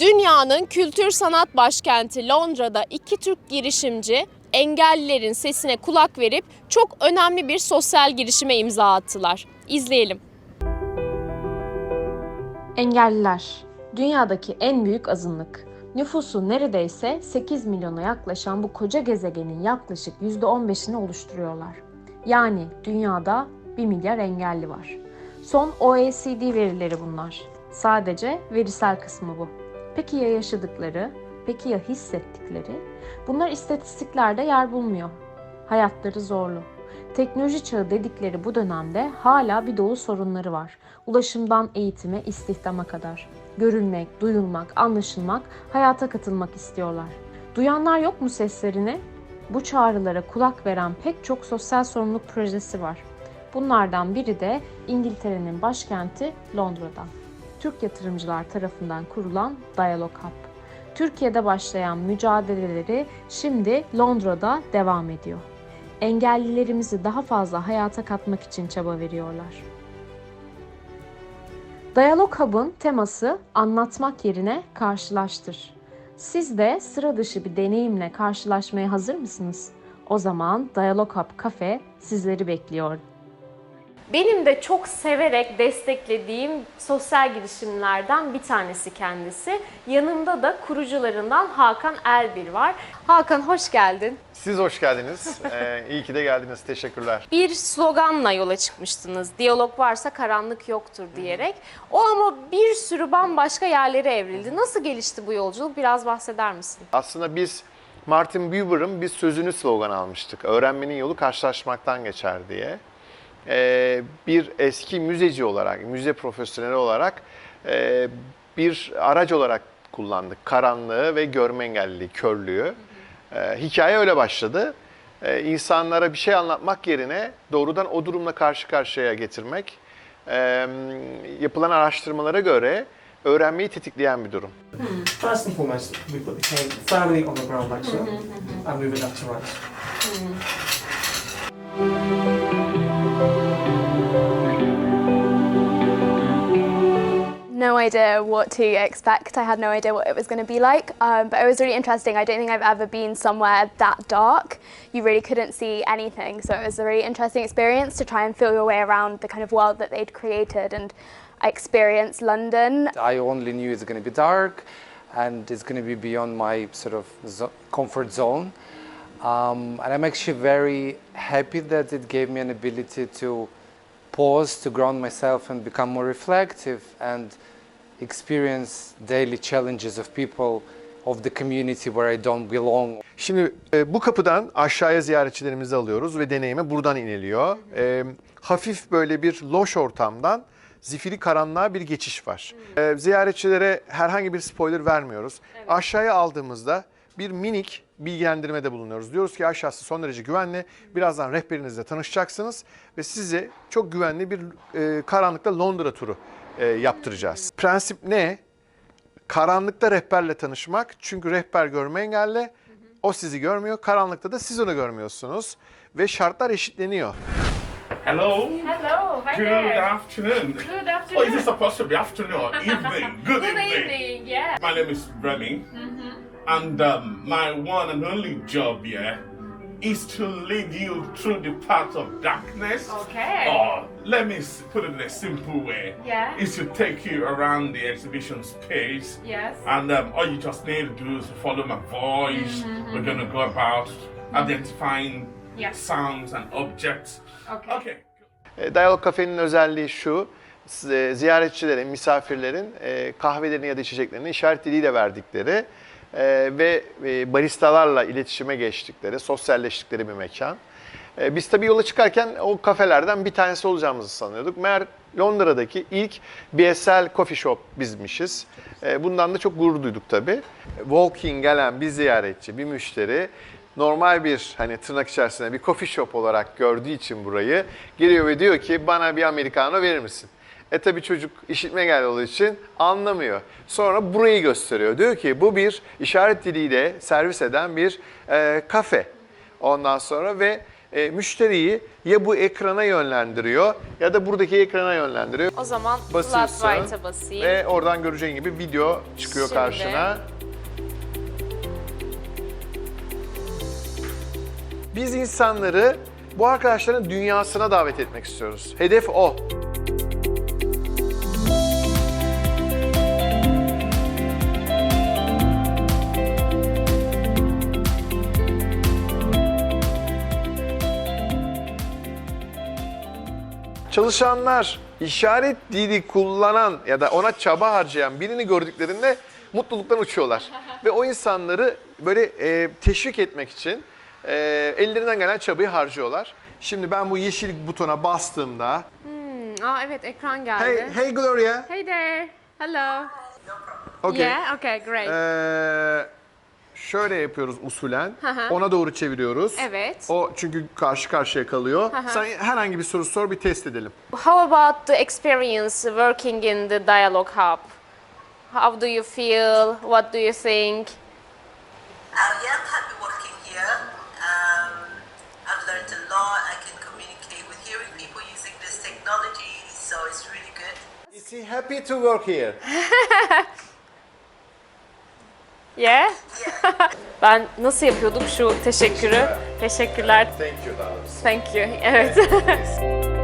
Dünyanın kültür sanat başkenti Londra'da iki Türk girişimci engellilerin sesine kulak verip çok önemli bir sosyal girişime imza attılar. İzleyelim. Engelliler, dünyadaki en büyük azınlık. Nüfusu neredeyse 8 milyona yaklaşan bu koca gezegenin yaklaşık %15'ini oluşturuyorlar. Yani dünyada 1 milyar engelli var. Son OECD verileri bunlar. Sadece verisel kısmı bu. Peki ya yaşadıkları? Peki ya hissettikleri? Bunlar istatistiklerde yer bulmuyor. Hayatları zorlu. Teknoloji çağı dedikleri bu dönemde hala bir dolu sorunları var. Ulaşımdan eğitime, istihdama kadar. Görülmek, duyulmak, anlaşılmak, hayata katılmak istiyorlar. Duyanlar yok mu seslerini? Bu çağrılara kulak veren pek çok sosyal sorumluluk projesi var. Bunlardan biri de İngiltere'nin başkenti Londra'da. Türk yatırımcılar tarafından kurulan Dialog Hub. Türkiye'de başlayan mücadeleleri şimdi Londra'da devam ediyor engellilerimizi daha fazla hayata katmak için çaba veriyorlar. Diyalog Hub'ın teması anlatmak yerine karşılaştır. Siz de sıra dışı bir deneyimle karşılaşmaya hazır mısınız? O zaman Diyalog Hub Cafe sizleri bekliyor. Benim de çok severek desteklediğim sosyal girişimlerden bir tanesi kendisi. Yanımda da kurucularından Hakan Elbir var. Hakan hoş geldin. Siz hoş geldiniz. Ee, iyi ki de geldiniz. Teşekkürler. Bir sloganla yola çıkmıştınız. Diyalog varsa karanlık yoktur diyerek. O ama bir sürü bambaşka yerlere evrildi. Nasıl gelişti bu yolculuk? Biraz bahseder misin? Aslında biz Martin Buber'ın bir sözünü slogan almıştık. Öğrenmenin yolu karşılaşmaktan geçer diye. Ee, bir eski müzeci olarak, müze profesyoneli olarak e, bir araç olarak kullandık. Karanlığı ve görme engelliliği, körlüğü. Ee, hikaye öyle başladı. Ee, insanlara bir şey anlatmak yerine doğrudan o durumla karşı karşıya getirmek. Yapılan araştırmalara göre öğrenmeyi tetikleyen bir durum. First and foremost, we put the firmly on the ground like so, and move it left to right. Idea what to expect. I had no idea what it was going to be like, um, but it was really interesting. I don't think I've ever been somewhere that dark. You really couldn't see anything, so it was a really interesting experience to try and feel your way around the kind of world that they'd created and experience London. I only knew it's going to be dark and it's going to be beyond my sort of zo- comfort zone. Um, and I'm actually very happy that it gave me an ability to pause, to ground myself and become more reflective and experience daily challenges of people of the community where I don't belong. Şimdi e, bu kapıdan aşağıya ziyaretçilerimizi alıyoruz ve deneyime buradan iniliyor. E, hafif böyle bir loş ortamdan zifiri karanlığa bir geçiş var. E, ziyaretçilere herhangi bir spoiler vermiyoruz. Aşağıya aldığımızda bir minik bilgilendirmede bulunuyoruz. Diyoruz ki aşağısı son derece güvenli. Birazdan rehberinizle tanışacaksınız ve size çok güvenli bir e, karanlıkta Londra turu e, yaptıracağız. Prensip ne? Karanlıkta rehberle tanışmak. Çünkü rehber görme engelli. O sizi görmüyor. Karanlıkta da siz onu görmüyorsunuz. Ve şartlar eşitleniyor. Hello. Hello, hi Good there. afternoon. Good Oh, afternoon. is it supposed to be afternoon or evening? Good, Good evening. evening, yeah. My name is Remy, and um, my one and only job here is to lead you through the path of darkness. Okay. Or let me put it in a simple way. Yeah. Is to take you around the exhibition space. Yes. And um, all you just need to do is follow my voice. We're gonna go about identifying Yeah. sounds and objects. Okay. Okay. Dialog Cafe'nin özelliği şu. Ziyaretçilerin, misafirlerin kahvelerini ya da içeceklerini işaret diliyle verdikleri e, ve e, baristalarla iletişime geçtikleri, sosyalleştikleri bir mekan. E, Biz tabii yola çıkarken o kafelerden bir tanesi olacağımızı sanıyorduk. Meğer Londra'daki ilk BSL Coffee Shop bizmişiz. E, Bundan da çok gurur duyduk tabii. Walking gelen bir ziyaretçi, bir müşteri normal bir hani tırnak içerisinde bir coffee shop olarak gördüğü için burayı geliyor ve diyor ki bana bir americano verir misin? E tabi çocuk işitme engelli olduğu için anlamıyor. Sonra burayı gösteriyor. Diyor ki bu bir işaret diliyle servis eden bir e, kafe. Ondan sonra ve e, müşteriyi ya bu ekrana yönlendiriyor ya da buradaki ekrana yönlendiriyor. O zaman flat Basıyorsun white'a basayım. ve oradan göreceğin gibi video çıkıyor Şimdi. karşına. Biz insanları bu arkadaşların dünyasına davet etmek istiyoruz. Hedef o. Çalışanlar işaret dili kullanan ya da ona çaba harcayan birini gördüklerinde mutluluktan uçuyorlar. Ve o insanları böyle e, teşvik etmek için e, ellerinden gelen çabayı harcıyorlar. Şimdi ben bu yeşil butona bastığımda Hmm, Aa evet ekran geldi. Hey, hey Gloria. Hey there. Hello. Okay. Yeah, okay, great. Ee, şöyle yapıyoruz usulen. hı. Ona doğru çeviriyoruz. Evet. O çünkü karşı karşıya kalıyor. hı. Sen herhangi bir soru sor bir test edelim. How about the experience working in the Dialogue Hub? How do you feel? What do you think? Uh, yeah, I'm happy working here. Um, I've learned a lot. I can communicate with hearing people using this technology, so it's really good. Is he happy to work here? Yeah? ben nasıl yapıyordum şu teşekkürü? Teşekkürler. Thank you. Thank you. Evet.